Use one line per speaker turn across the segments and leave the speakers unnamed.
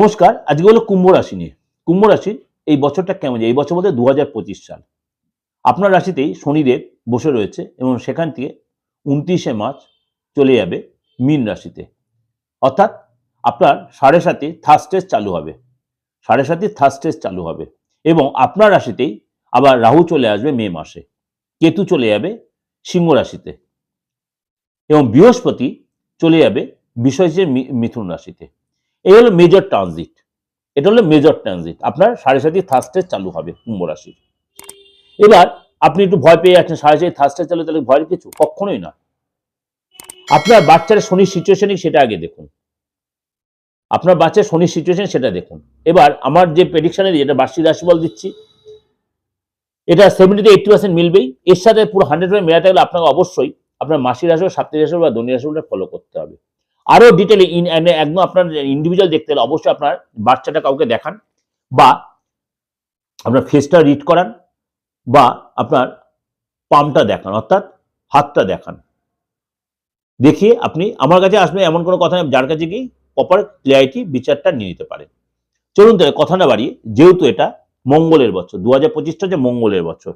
নমস্কার, আজকে হলো কুম্ভ রাশি নিয়ে। কুম্ভ রাশির এই বছরটা কেমন যায়? এই বছর বলতে দু হাজার পঁচিশ সাল। আপনার রাশিতেই শনিদেব বসে রয়েছে এবং সেখান থেকে উনত্রিশে মার্চ চলে যাবে মীন রাশিতে। অর্থাৎ আপনার সাড়ে সাতে থার্ড স্টেজ চালু হবে। সাড়ে সাতে থার্ড স্টেজ চালু হবে এবং আপনার রাশিতেই আবার রাহু চলে আসবে মে মাসে। কেতু চলে যাবে সিংহ রাশিতে। এবং বৃহস্পতি চলে যাবে বিষয় যে মিথুন রাশিতে। এই হলো মেজর ট্রানজিট এটা হলো মেজর ট্রানজিট আপনার সাড়ে সাতই থার্স্টে চালু হবে কুম্ভ রাশির। এবার আপনি একটু ভয় পেয়ে যাচ্ছেন, সাড়ে সাতই থার্স্টে চালু, তাহলে ভয়ের কিছু? কখনোই না আপনার বাচ্চার শনির সিচুয়েশনই সেটা আগে দেখুন। আপনার বাচ্চার শনির সিচুয়েশন সেটা দেখুন। এবার আমার যে প্রেডিকশনে যেটা বার্ষিক রাশিফল দিচ্ছি, এটা সেভেন্টিতে এইটটি পার্সেন্ট মিলবেই। এর সাথে পুরো হান্ড্রেড পার্সেন্ট মেলাতে গেলে আপনাকে অবশ্যই আপনার মাসিক রাশি সাপ্তাহিক রাশি বা দৈনিক রাশিটা ফলো করতে হবে। আরও ডিটেলে একদম আপনার ইন্ডিভিজুয়াল দেখতে হলে অবশ্যই আপনার বাচ্চাটা কাউকে দেখান বা আপনার ফেসটা রিড করান বা আপনার পামটা দেখান অর্থাৎ হাতটা দেখান। দেখিয়ে আপনি আমার কাছে আসবে এমন কোনো কথা নেই, যার কাছে গিয়ে প্রপার ক্লিয়ারিটি বিচারটা নিয়ে নিতে পারেন চলুন তাহলে কথা না বাড়িয়ে যেহেতু এটা মঙ্গলের বছর দু হাজার পঁচিশটা হচ্ছে মঙ্গলের বছর।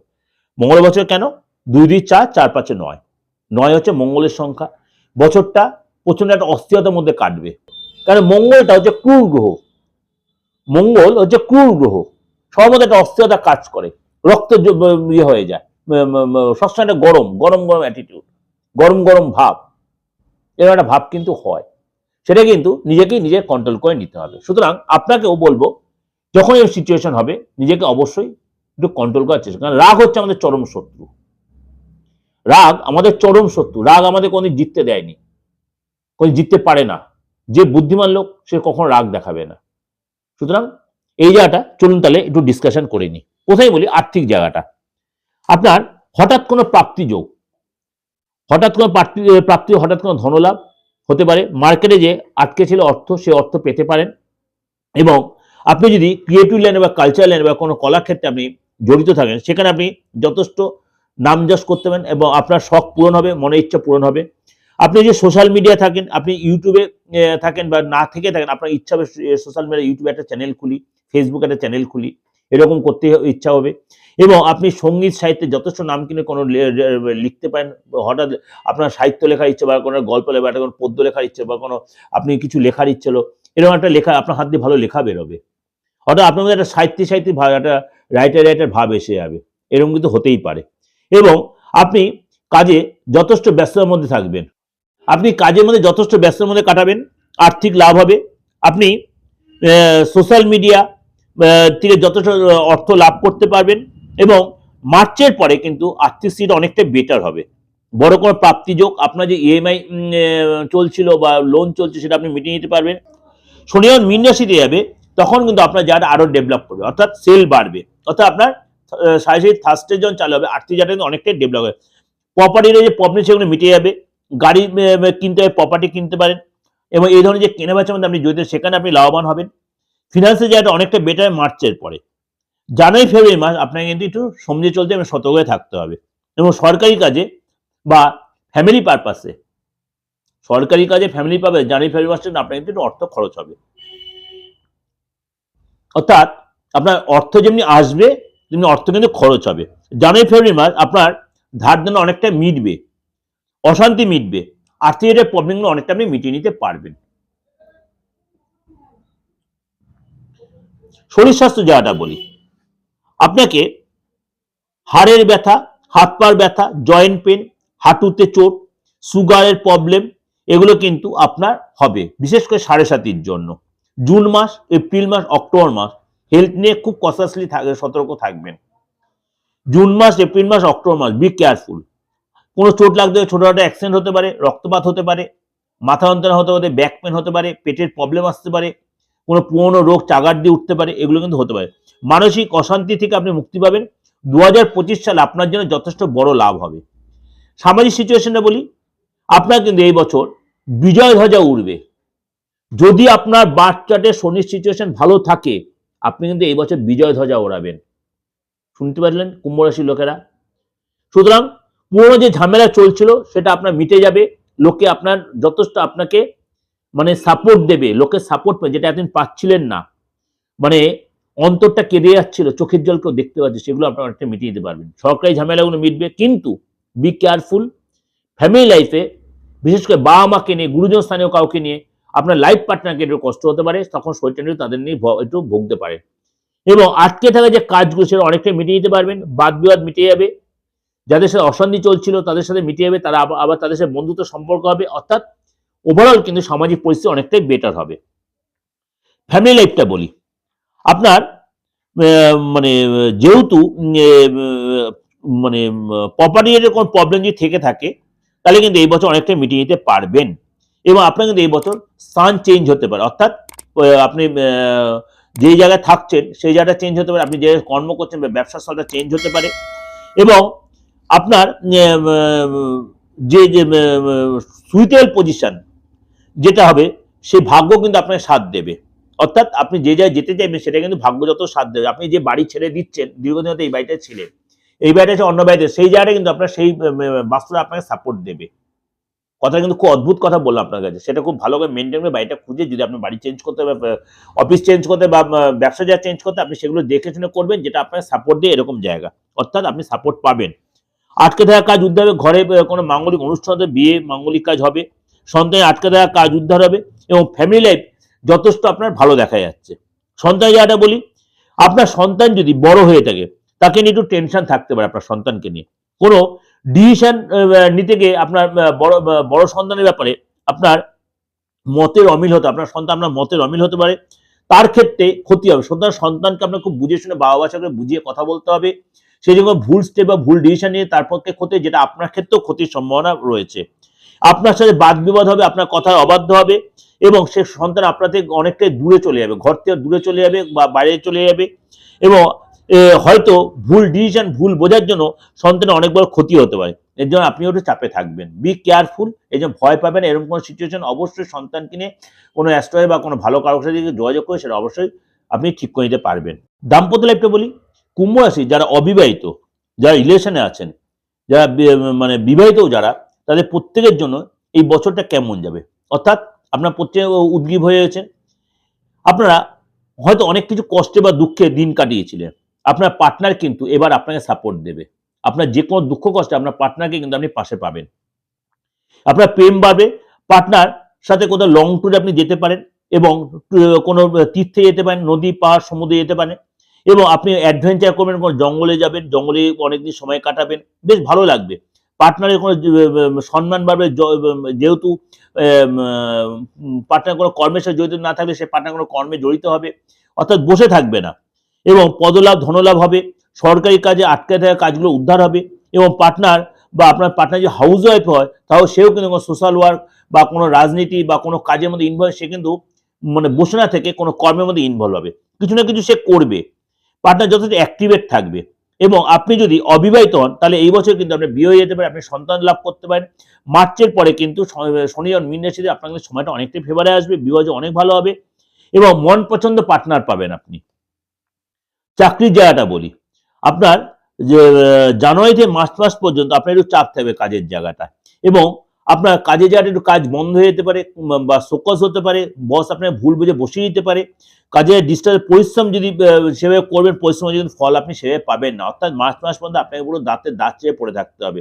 মঙ্গলের বছর কেন? দুই দুই চার চার পাঁচে নয়। নয় হচ্ছে মঙ্গলের সংখ্যা। বছরটা প্রচণ্ড একটা অস্থিরতার মধ্যে কাটবে। কারণ মঙ্গলটা হচ্ছে ক্রূর গ্রহ। মঙ্গল হচ্ছে ক্রূর গ্রহ। মধ্যে একটা অস্থিরতা কাজ করে। রক্ত ইয়ে হয়ে যায়। সবসময় একটা গরম গরম গরম অ্যাটিটিউড গরম গরম ভাব। এরকম একটা ভাব কিন্তু হয়। সেটা কিন্তু নিজেকেই নিজে কন্ট্রোল করে নিতে হবে। সুতরাং আপনাকেও বলব যখন এই সিচুয়েশন হবে, নিজেকে অবশ্যই একটু কন্ট্রোল করার চেষ্টা কারণ রাগ হচ্ছে আমাদের চরম শত্রু। রাগ আমাদের চরম শত্রু। রাগ আমাদের কোনোদিন জিততে দেয়নি। জিততে পারে না। যে বুদ্ধিমান লোক, সে কখনো রাগ দেখাবে না। সুতরাং এই জায়গাটা চলুন তাহলে একটু ডিসকাশন করে নিই। কোথায় বলি? আর্থিক জায়গাটা। আপনার হঠাৎ কোনো প্রাপ্তি যোগ, হঠাৎ কোনো প্রাপ্তি প্রাপ্তি, হঠাৎ কোনো ধনলাভ হতে পারে। মার্কেটে যে আটকে ছিল অর্থ, সে অর্থ পেতে পারেন। এবং আপনি যদি ক্রিয়েটিভ লাইনে বা কালচার লাইনে বা কোনো কলাক্ষেত্রে আপনি জড়িত থাকেন, সেখানে আপনি যথেষ্ট নাম যশ করতে পারেন এবং আপনার শখ পূরণ হবে, মনের ইচ্ছা পূরণ হবে। আপনি যে সোশ্যাল মিডিয়া থাকেন, আপনি ইউটিউবে থাকেন বা না থেকে থাকেন, আপনার ইচ্ছা হবে সোশ্যাল মিডিয়া ইউটিউবে একটা চ্যানেল খুলি ফেসবুকে একটা চ্যানেল খুলি, এরকম করতে ইচ্ছা হবে। এবং আপনি সংগীত সাহিত্যে যথেষ্ট নাম কিনে কোনো লিখতে পারেন, হঠাৎ আপনার সাহিত্য লেখার ইচ্ছে বা কোনো গল্প লেখা, একটা কোনো পদ্য লেখার ইচ্ছে বা কোনো আপনি কিছু লেখার ইচ্ছে হলো, এরকম একটা লেখা আপনার হাত দিয়ে ভালো লেখা বেরোবে। হঠাৎ আপনার মধ্যে একটা সাহিত্যিক সাহিত্যিক ভাব একটা রাইটার রাইটার ভাব এসে যাবে, এরকম কিন্তু হতেই পারে। এবং আপনি কাজে যথেষ্ট ব্যস্ততার মধ্যে থাকবেন আপনি কাজের মধ্যে যথেষ্ট ব্যস্ততার মধ্যে কাটাবেন, আর্থিক লাভ হবে। আপনি সোশ্যাল মিডিয়া থেকে যথেষ্ট অর্থ লাভ করতে পারবেন এবং মার্চের পরে কিন্তু আর্থিক স্থিতি অনেকটা বেটার হবে। বড় কোনো প্রাপ্তিযোগ আপনার যে ইএমআই চলছিল বা লোন চলছে সেটা আপনি মিটিয়ে নিতে পারবেন। শনি যখন মিন রাশিতে যাবে, তখন কিন্তু আপনার জায়গাটা আরও ডেভেলপ করবে, অর্থাৎ সেল বাড়বে। অর্থাৎ আপনার সাড়ে সাড়ে থার্স্টে যখন চালু হবে, আর্থিক জায়গাটা কিন্তু অনেকটাই ডেভেলপ হবে। প্রপার্টির যে প্রবলেম সেগুলো মিটে যাবে গাড়ি কিনতে প্রপার্টি কিনতে পারেন এবং এই ধরনের যে কেনা বেচার মধ্যে আপনি জড়িত, সেখানে আপনি লাভবান হবেন। ফিনান্সের জায়গাটা অনেকটা বেটার মার্চের পরে। জানুয়ারি, ফেব্রুয়ারি মাস আপনাকে কিন্তু একটু সমঝে চলতে এবং সতর্ক হয়ে থাকতে হবে। এবং সরকারি কাজে বা ফ্যামিলি পারপাসে সরকারি কাজে ফ্যামিলি পাবে জানুয়ারি, ফেব্রুয়ারি মাসের জন্য আপনার কিন্তু একটু অর্থ খরচ হবে। অর্থাৎ আপনার অর্থ যেমনি আসবে, তেমনি অর্থ কিন্তু খরচ হবে। জানুয়ারি, ফেব্রুয়ারি মাস আপনার ধার দেনা অনেকটা মিটবে। অশান্তি মিটবে। আর্থিক প্রবলেমগুলো অনেকটা আপনি মিটিয়ে নিতে পারবেন। শরীর স্বাস্থ্য জায়গাটা বলি। আপনাকে হাড়ের ব্যথা, হাত পার ব্যথা জয়েন্ট পেন হাঁটুতে চোট সুগারের প্রবলেম এগুলো কিন্তু আপনার হবে। বিশেষ করে সাড়ে সাতির জন্য। জুন মাস, এপ্রিল মাস, অক্টোবর মাস হেলথ নিয়ে খুব কসাসলি সতর্ক থাকবেন। জুন মাস, এপ্রিল মাস, অক্টোবর মাস বি কেয়ারফুল কোনো চোট লাগতে ছোটখাটো অ্যাক্সিডেন্ট হতে পারে, রক্তপাত হতে পারে, মাথা যন্ত্রণা হতে পারে ব্যাক পেন হতে পারে, পেটের প্রবলেম আসতে পারে, কোনো পুরনো রোগ, চাগার দিয়ে উঠতে পারে, এগুলো কিন্তু হতে পারে। মানসিক অশান্তি থেকে আপনি মুক্তি পাবেন। দু সালে আপনার জন্য যথেষ্ট বড় লাভ হবে। সামাজিক সিচুয়েশনে বলি, আপনার কিন্তু এই বছর বিজয় ধ্বজা উঠবে যদি আপনার বার্থ চার্টে শনির সিচুয়েশন ভালো থাকে, আপনি কিন্তু এই বছর বিজয় ধ্বজা ওড়াবেন। শুনতে পারলেন? কুম্ভ রাশির লোকেরা। সুতরাং পুরনো যে ঝামেলা চলছিল, সেটা আপনার মিটে যাবে। লোকে আপনার যথেষ্ট আপনাকে মানে সাপোর্ট দেবে লোকের সাপোর্ট পাবে, যেটা এতদিন পাচ্ছিলেন না। মানে অন্তরটা কেঁদে যাচ্ছিল, চোখের জল কেউ দেখতে পাচ্ছে, সেগুলো আপনার অনেকটা মিটিয়ে দিতে পারবেন। সরকারি ঝামেলাগুলো মিটবে, কিন্তু বি কেয়ারফুল ফ্যামিলি লাইফে বিশেষ করে বাবা মাকে নিয়ে, গুরুজন স্থানীয় কাউকে নিয়ে, আপনার লাইফ পার্টনারকে একটু কষ্ট হতে পারে, তখন শরীরটা নিয়ে তাদের নিয়ে একটু ভুগতে পারে এবং আটকে থাকা যে কাজগুলো, সেটা অনেকটাই মিটিয়ে দিতে পারবেন, বাদ বিবাদ মিটিয়ে যাবে। যাদের সাথে অশান্তি চলছিল, তাদের সাথে মিটিয়ে যাবে তারা আবার- তাদের সাথে বন্ধুত্ব সম্পর্ক হবে, অর্থাৎ ওভারঅল কিন্তু সামাজিক পরিস্থিতি অনেকটাই বেটার হবে। ফ্যামিলি লাইফটা বলি। আপনার মানে যেহেতু মানে প্রপার্টির কোনো প্রবলেম যদি থেকে থাকে, তাহলে কিন্তু এই বছর অনেকটা মিটিয়ে নিতে পারবেন। এবং আপনার কিন্তু এই বছর স্থান চেঞ্জ হতে পারে। অর্থাৎ আপনি যে জায়গায় থাকছেন, সেই জায়গাটা চেঞ্জ হতে পারে। আপনি যে কর্ম করছেন বা ব্যবসার স্থলটা চেঞ্জ হতে পারে। এবং আপনার যে যে সুইটেবল পজিশন যেটা হবে সেই ভাগ্য কিন্তু আপনাকে সাথ দেবে। অর্থাৎ আপনি যে জায়গায় যেতে চাইবেন, সেটা কিন্তু ভাগ্য যত সাথ দেবে। আপনি যে বাড়ি ছেড়ে দিচ্ছেন, দীর্ঘদিন হতে এই বাড়িটা ছিলেন, এই বাড়িটা হচ্ছে অন্য বাড়িতে, সেই জায়গাটা কিন্তু আপনার সেই বাস্তুটা আপনাকে সাপোর্ট দেবে। কথা কিন্তু খুব অদ্ভুত কথা বললাম আপনার কাছে। সেটা খুব ভালো করে মেনটেন করে বাড়িটা খুঁজে, যদি আপনি বাড়ি চেঞ্জ করতে বা অফিস চেঞ্জ করতে বা ব্যবসা যা চেঞ্জ করতে, আপনি সেগুলো দেখে শুনে করবেন, যেটা আপনার সাপোর্ট দিয়ে এরকম জায়গা। অর্থাৎ আপনি সাপোর্ট পাবেন। আটকে থাকা কাজ উদ্ধার হবে। ঘরে কোনো মাঙ্গলিক অনুষ্ঠান বিয়ে, মাঙ্গলিক কাজ হবে, সন্তানের আটকে থাকা কাজ উদ্ধার হবে এবং ফ্যামিলি লাইফ যথেষ্ট আপনার ভালো দেখা যাচ্ছে। সন্তান জায়গাটা বলি, আপনার সন্তান যদি বড় হয়ে থাকে, তাকে নিয়ে একটু টেনশন থাকতে পারে আপনার সন্তানকে নিয়ে। কোনো ডিসিশন নিতে গিয়ে আপনার বড় বড় সন্তানের ব্যাপারে আপনার মতের অমিল হতে, আপনার সন্তান আপনার মতের অমিল হতে পারে। তার ক্ষেত্রে ক্ষতি হবে। সন্তান, সন্তানকে আপনার খুব বুঝে শুনে বাবা বাসাকে বুঝিয়ে কথা বলতে হবে। সেই জন্য ভুল স্টেপ বা ভুল ডিসিশন নিয়ে তার পক্ষে ক্ষতি, যেটা আপনার ক্ষেত্রেও ক্ষতির সম্ভাবনা রয়েছে। আপনার সাথে বাদ বিবাদ হবে, আপনার কথায় অবাধ্য হবে এবং সে সন্তান আপনার থেকে অনেকটাই দূরে চলে যাবে, ঘর থেকে দূরে চলে যাবে বা বাইরে চলে যাবে এবং হয়তো ভুল ডিসিশন ভুল বোঝার জন্য সন্তানের অনেক বড় ক্ষতি হতে পারে। এর জন্য আপনি ওটা চাপে থাকবেন। বি কেয়ারফুল এই যে ভয় পাবেন, এরকম কোনো সিচুয়েশন অবশ্যই সন্তানকে নিয়ে কোনো অ্যাস্ট্রয় বা কোনো ভালো কারোর সাথে যোগাযোগ করে, সেটা অবশ্যই আপনি ঠিক করে নিতে পারবেন। দাম্পত্য লাইফটা বলি। কুম্ভ যারা অবিবাহিত, যারা রিলেশনে আছেন, যারা মানে বিবাহিত যারা, তাদের প্রত্যেকের জন্য এই বছরটা কেমন যাবে? অর্থাৎ আপনার প্রত্যেকে উদ্গ্রীব হয়ে গেছেন। আপনারা হয়তো অনেক কিছু কষ্টে বা দুঃখে দিন কাটিয়েছিলেন। আপনার পার্টনার কিন্তু এবার আপনাকে সাপোর্ট দেবে। আপনার যে কোনো দুঃখ কষ্টে আপনার পার্টনারকে কিন্তু আপনি পাশে পাবেন। আপনার প্রেম বাড়বে পার্টনার সাথে কোথাও লং ট্যুরে আপনি যেতে পারেন এবং কোনো তীর্থে যেতে পারেন, নদী, পাহাড়, সমুদ্রে যেতে পারেন। এবং আপনি অ্যাডভেঞ্চার করবেন, কোনো জঙ্গলে যাবেন, জঙ্গলে অনেকদিন সময় কাটাবেন, বেশ ভালো লাগবে। পার্টনারের কোনো সম্মান বাড়বে যেহেতু পার্টনার কোনো কর্মের সাথে জড়িত না থাকলে সে পার্টনার কোনো কর্মে জড়িত হবে, অর্থাৎ বসে থাকবে না। এবং পদলাভ, ধনলাভ হবে, সরকারি কাজে আটকে থাকা কাজগুলো উদ্ধার হবে, এবং পার্টনার বা আপনার পার্টনার যদি হাউস ওয়াইফ হয়, তাও সেও কিন্তু কোনো সোশ্যাল ওয়ার্ক বা কোনো রাজনীতি বা কোনো কাজের মধ্যে ইনভলভ সে কিন্তু মানে বসে না থেকে কোনো কর্মের মধ্যে ইনভলভ হবে। কিছু না কিছু সে করবে। পার্টনার যথেষ্ট অ্যাক্টিভেট থাকবে। এবং আপনি যদি অবিবাহিত হন, তাহলে এই বছর কিন্তু আপনার বিয়ে হয়ে যেতে পারে আপনি সন্তান লাভ করতে পারেন। মার্চের পরে কিন্তু শনি আর মিন রাশিতে আপনার সময়টা অনেকটাই ফেভারে আসবে, বিবাহ অনেক ভালো হবে। এবং মন পছন্দ পার্টনার পাবেন আপনি। চাকরির জায়গাটা বলি। আপনার জানুয়ারি থেকে মার্চ মাস পর্যন্ত আপনার একটু চাপ থাকবে কাজের জায়গাটা এবং আপনার কাজে জায়গাটা একটু কাজ বন্ধ হয়ে যেতে পারে, বা সোকস হতে পারে, বস আপনার ভুল বুঝে বসিয়ে দিতে পারে। কাজে ডিস্টার্ব পরিশ্রম যদি সেভাবে করবেন, পরিশ্রম যদি ফল আপনি সেভাবে পাবেন না। অর্থাৎ মার্চ মাস পর্যন্ত আপনাকে পুরো দাঁতে দাঁত চেয়ে পড়ে থাকতে হবে।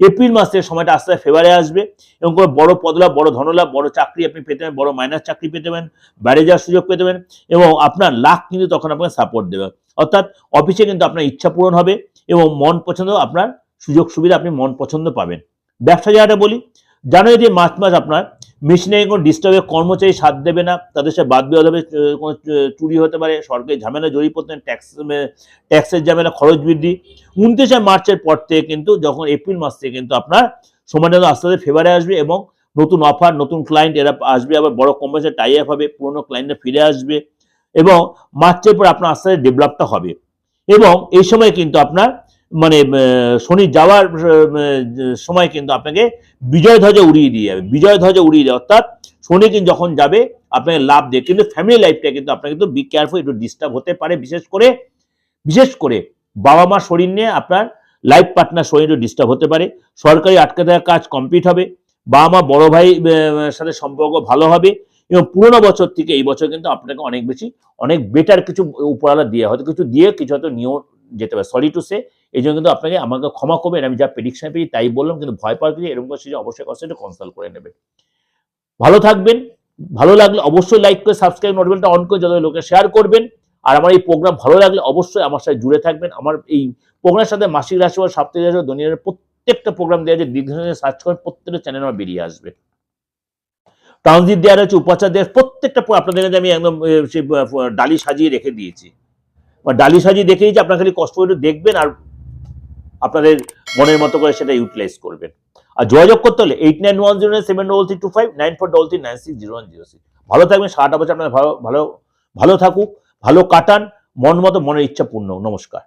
এপ্রিল মাস থেকে সময়টা আস্তে আস্তে ফেভারে আসবে এবং কোনো বড় পদলাভ বড় ধনলাভ বড় চাকরি আপনি পেতে পারেন, বড় মাইনাস চাকরি পেতে পারেন, বাইরে যাওয়ার সুযোগ পেতে পারেন এবং আপনার লাখ কিন্তু তখন আপনাকে সাপোর্ট দেবে। অর্থাৎ অফিসে কিন্তু আপনার ইচ্ছা পূরণ হবে এবং মন পছন্দ, আপনার সুযোগ সুবিধা আপনি মন পছন্দ পাবেন। ব্যবসা জায়গাটা বলি জানুয়ারি থেকে মার্চ মাস আপনার মেশিনারি কোনো ডিস্টার্বে কর্মচারী সাথ দেবে না, তাদের সাথে বাদ বিবাদ হবে কোনো চুরি হতে পারে, সরকারি ঝামেলা জড়িয়ে পড়তেন ট্যাক্স ট্যাক্সের ঝামেলা খরচ বৃদ্ধি। উনত্রিশে মার্চের পর থেকে কিন্তু, যখন এপ্রিল মাস থেকে কিন্তু আপনার সময়টা আস্তে আস্তে ফেভারে আসবে এবং নতুন অফার নতুন ক্লায়েন্ট এরা আসবে, আবার বড় কোম্পানির টাই আপ হবে, পুরোনো ক্লায়েন্টরা ফিরে আসবে এবং মার্চের পর আপনার আস্তে আস্তে ডেভেলপটা হবে। এবং এই সময় কিন্তু আপনার মানে শনি যাওয়ার সময় কিন্তু আপনাকে বিজয় ধ্বজে উড়িয়ে দিয়ে যাবে। বিজয় ধ্বজে উড়িয়ে দেয়। অর্থাৎ শনি কিন্তু যখন যাবে, আপনাকে লাভ দেয় কিন্তু ফ্যামিলি লাইফটা কিন্তু আপনাকে কিন্তু বি কেয়ারফুল একটু ডিস্টার্ব হতে পারে। বিশেষ করে বিশেষ করে বাবা মা শরীর নিয়ে আপনার লাইফ পার্টনার শরীর একটু ডিস্টার্ব হতে পারে। সরকারি আটকে দেওয়া কাজ কমপ্লিট হবে। বাবা মা বড় ভাই সাথে সম্পর্ক ভালো হবে। এবং পুরোনো বছর থেকে এই বছর কিন্তু আপনাকে অনেক বেশি, অনেক বেটার কিছু উপহার দিয়ে হয়তো কিছু দিয়ে, কিছু হয়তো নিয়েও যেতে পারে। সরি টু সে এই জন্য কিন্তু আপনাকে আমাকে ক্ষমা করবেন, আমি যা প্রেডিকশন পেয়েছি তাই বললাম, কিন্তু ভয় পাওয়ার কিছু এরকম কিছু অবশ্যই কষ্ট কনসাল্ট করে নেবেন। ভালো থাকবেন, ভালো লাগলে অবশ্যই লাইক করে সাবস্ক্রাইব নোটিফিকেশনটা অন করে যত লোকে শেয়ার করবেন। আর আমার এই প্রোগ্রাম ভালো লাগলে অবশ্যই আমার সাথে জুড়ে থাকবেন। আমার এই প্রোগ্রামের সাথে মাসিক রাশি বা সাপ্তাহিক রাশি দৈনিক প্রত্যেকটা প্রোগ্রাম দেওয়া আছে, দীর্ঘদিনে সার্চ করেন প্রত্যেকটা চ্যানেল আমার বেরিয়ে আসবে। ট্রানজিট দেওয়া রয়েছে, উপাচার দেওয়ার প্রত্যেকটা আপনাদের কাছে আমি একদম ডালি সাজিয়ে রেখে দিয়েছি। ডালি সাজিয়ে দেখে দিয়েছি, আপনার খালি কষ্ট করে দেখবেন আর আপনাদের মনের মতো করে সেটা ইউটিলাইজ করবেন। আর যোগাযোগ করতে হলে eight nine one zero seven double three two five nine four double three nine six zero one zero six ভালো থাকবেন, সারাটা বছর আপনার ভালো ভালো ভালো থাকুক, ভালো কাটান, মন মতো, মনের ইচ্ছা পূর্ণ। নমস্কার।